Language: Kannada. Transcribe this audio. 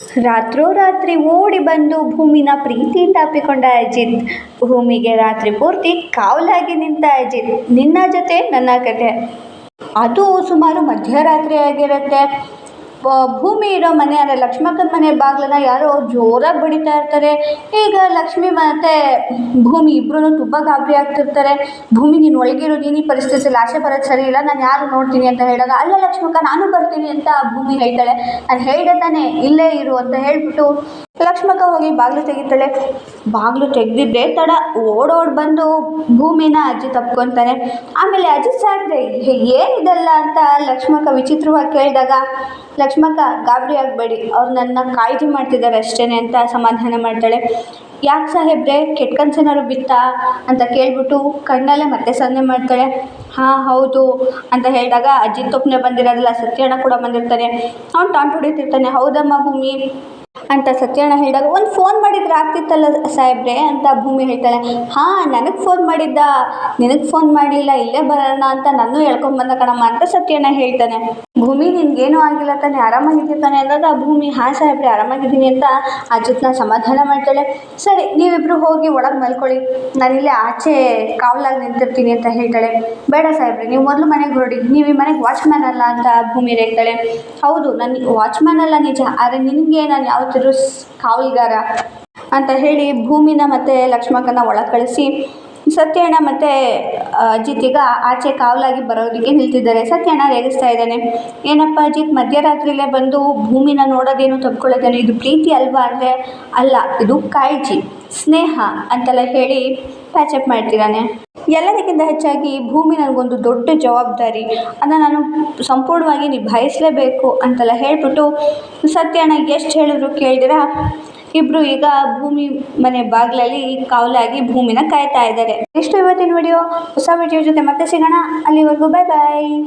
ರಾತ್ರೋರಾತ್ರಿ ಓಡಿ ಬಂದು ಭೂಮಿನ ಪ್ರೀತಿಯಿಂದ ಅಪ್ಪಿಕೊಂಡ ಅಜಿತ್. ಭೂಮಿಗೆ ರಾತ್ರಿ ಪೂರ್ತಿ ಕಾವಲಾಗಿ ನಿಂತ ಅಜಿತ್. ನಿನ್ನ ಜೊತೆ ನನ್ನ ಕತೆ. ಅದು ಸುಮಾರು ಮಧ್ಯರಾತ್ರಿ ಆಗಿರುತ್ತೆ ಭೂಮಿ ಇರೋ ಮನೆ ಅಂದರೆ ಲಕ್ಷ್ಮಕ್ಕನ ಮನೆ ಬಾಗಿಲನ್ನ ಯಾರೋ ಜೋರಾಗಿ ಬಡಿತಾ ಇರ್ತಾರೆ. ಈಗ ಲಕ್ಷ್ಮಿ ಮತ್ತು ಭೂಮಿ ಇಬ್ಬರೂ ತುಂಬ ಗಾಬರಿ ಆಗ್ತಿರ್ತಾರೆ. ಭೂಮಿ ನೀನು ಒಳಗಿರೋ ನೀನು ಪರಿಸ್ಥಿತಿಯಲ್ಲಿ ಆಸೆ ಬರೋದು ಸರಿ ಇಲ್ಲ, ನಾನು ಯಾರು ನೋಡ್ತೀನಿ ಅಂತ ಹೇಳಿದಾಗ, ಅಲ್ಲ ಲಕ್ಷ್ಮಕ್ಕ, ನಾನು ಬರ್ತೀನಿ ಅಂತ ಭೂಮಿ ಹೇಳ್ತಾಳೆ. ನಾನು ಹೇಳಿದೆ ತಾನೇ, ಇಲ್ಲೇ ಇರು ಅಂತ ಹೇಳಿಬಿಟ್ಟು ಲಕ್ಷ್ಮಕ್ಕ ಹೋಗಿ ಬಾಗಿಲು ತೆಗಿತಾಳೆ. ಬಾಗಿಲು ತೆಗೆದಿದ್ದೆ ತಡ, ಓಡೋಡಿ ಬಂದು ಭೂಮಿನ ಅಜ್ಜಿ ತಪ್ಕೊತಾನೆ. ಆಮೇಲೆ ಅಜ್ಜಿ ಸಾಕ್ರೆ ಏನಿದೆಲ್ಲ ಅಂತ? ಲಕ್ಷ್ಮಕ್ಕ ವಿಚಿತ್ರವಾಗಿ ಕೇಳಿದಾಗ, ಲಕ್ಷ್ಮಕ್ಕ, ಗಾಬರಿ ಆಗಬೇಡಿ. ಅವ್ರು ನನ್ನ ಕಾಳಜಿ ಮಾಡ್ತಿದ್ದಾರೆ ಅಷ್ಟೇ ಅಂತ ಸಮಾಧಾನ ಮಾಡ್ತಾಳೆ. ಯಾಕೆ ಸಾಹೇಬ್ರೆ, ಕೆಟ್ಟ ಕನ್ಸೇನಾದ್ರು ಬಿತ್ತಾ? ಅಂತ ಕೇಳ್ಬಿಟ್ಟು ಕಣ್ಣಲ್ಲೇ ಮತ್ತೆ ಸನ್ನೆ ಮಾಡ್ತಾಳೆ. ಹಾಂ, ಹೌದು. ಅಂತ ಹೇಳಿದಾಗ, ಅಜ್ಜಿ ತೊಪ್ಪನೆ ಬಂದಿರೋದಿಲ್ಲ, ಸತ್ಯಣ್ಣ ಕೂಡ ಬಂದಿರ್ತಾನೆ. ಅವ್ನು ಟಾಂಟ್ ಹೊಡಿತಿರ್ತಾನೆ ಹೌದಮ್ಮ ಭೂಮಿ. ಅಂತ ಸತ್ಯಣ್ಣ ಹೇಳಿದಾಗ, ಒಂದು ಫೋನ್ ಮಾಡಿದ್ರೆ ಆಗ್ತಿತ್ತಲ್ಲ ಸಾಹೇಬ್ರೆ? ಅಂತ ಭೂಮಿ ಹೇಳ್ತಾಳೆ, ಹಾಂ, ನನಗೆ ಫೋನ್ ಮಾಡಿದ್ದ. ನಿನಗೆ ಫೋನ್ ಮಾಡಲಿಲ್ಲ, ಇಲ್ಲೇ ಬರೋಣ ಅಂತ ನಾನು ಹೇಳ್ಕೊಂಬಂದ ಕಣಮ್ಮ, ಅಂತ ಸತ್ಯಣ್ಣ ಹೇಳ್ತಾನೆ. ಭೂಮಿ, ನಿನ್ಗೇನು ಆಗಿಲ್ಲ ತಾನೆ ಆರಾಮಾಗಿದ್ದೀನಿ ತಾನೆ ಅಂದಾಗ ಭೂಮಿ, ಹಾಂ ಸಾಹೇಬ್ರೆ, ಆರಾಮಾಗಿದ್ದೀನಿ ಅಂತ ಅಜಿತ್ನ ಸಮಾಧಾನ ಮಾಡ್ತಾಳೆ. ಸರಿ, ನೀವಿಬ್ರು ಹೋಗಿ ಒಳಗೆ ಮಲ್ಕೊಳ್ಳಿ ನಾನಿಲ್ಲೇ ಆಚೆ ಕಾವಲಾಗಿ ನಿಂತಿರ್ತೀನಿ ಅಂತ ಹೇಳ್ತಾಳೆ. ಬೇಡ ಸಾಹೇಬ್ರೆ, ನೀವು ಮೊದಲು ಮನೆಗೆ ಹೊರಡಿ, ನೀವು ಈ ಮನೆಗೆ ವಾಚ್ಮ್ಯಾನ್ ಅಲ್ಲ ಅಂತ ಭೂಮಿ ಹೇಳ್ತಾಳೆ ಹೌದು, ನಾನು ವಾಚ್ಮ್ಯಾನ್ ಅಲ್ಲ ನಿಜ, ಆದರೆ ನಿನಗೆ ನಾನು ಯಾವತ್ತಿದ್ರು ಸ್ ಕಾವಲ್ಗಾರ ಅಂತ ಹೇಳಿ ಭೂಮಿನ ಮತ್ತು ಲಕ್ಷ್ಮಕ್ಕನ ಒಳಕಳಿಸಿ ಕಳಿಸಿ, ಸತ್ಯಣ್ಣ ಮತ್ತು ಅಜಿತ್ಗ ಆಚೆ ಕಾವಲಾಗಿ ಬರೋದಕ್ಕೆ ನಿಲ್ತಿದ್ದಾರೆ. ಸತ್ಯಣ್ಣ ರೇಗಿಸ್ತಾ ಇದ್ದಾನೆ. ಏನಪ್ಪ ಅಜಿತ್, ಮಧ್ಯರಾತ್ರಿಲೇ ಬಂದು ಭೂಮಿನ ನೋಡೋದೇನು ತಪ್ಕೊಳ್ಳೋದೇನು ಇದು ಪ್ರೀತಿ ಅಲ್ವಾ ಅಂದರೆ ಅಲ್ಲ, ಇದು ಕಾಳಜಿ. ಸ್ನೇಹ ಅಂತೆಲ್ಲ ಹೇಳಿ ಪ್ಯಾಚಪ್ ಮಾಡ್ತಿದ್ದಾನೆ. ಎಲ್ಲದಕ್ಕಿಂತ ಹೆಚ್ಚಾಗಿ ಭೂಮಿ ನನಗೊಂದು ದೊಡ್ಡ ಜವಾಬ್ದಾರಿ. ಅದನ್ನು ನಾನು ಸಂಪೂರ್ಣವಾಗಿ ನಿಭಾಯಿಸಲೇಬೇಕು ಅಂತೆಲ್ಲ ಹೇಳಿಬಿಟ್ಟು ಸತ್ಯಣ್ಣ ಎಷ್ಟು ಹೇಳಿದ್ರು ಕೇಳಿದಿರ? ಇಬ್ಬರು ಈಗ ಭೂಮಿ ಮನೆ ಬಾಗಿಲಲ್ಲಿ ಕಾವಲಾಗಿ ಭೂಮಿನ ಕಾಯ್ತಾ ಇದ್ದಾರೆ. ಇಷ್ಟು ಇವತ್ತಿನ ವಿಡಿಯೋ ಹೊಸ ವಿಡಿಯೋ ಜೊತೆ ಮತ್ತೆ ಸಿಗೋಣ. ಅಲ್ಲಿವರೆಗೂ ಬಾಯ್ ಬಾಯ್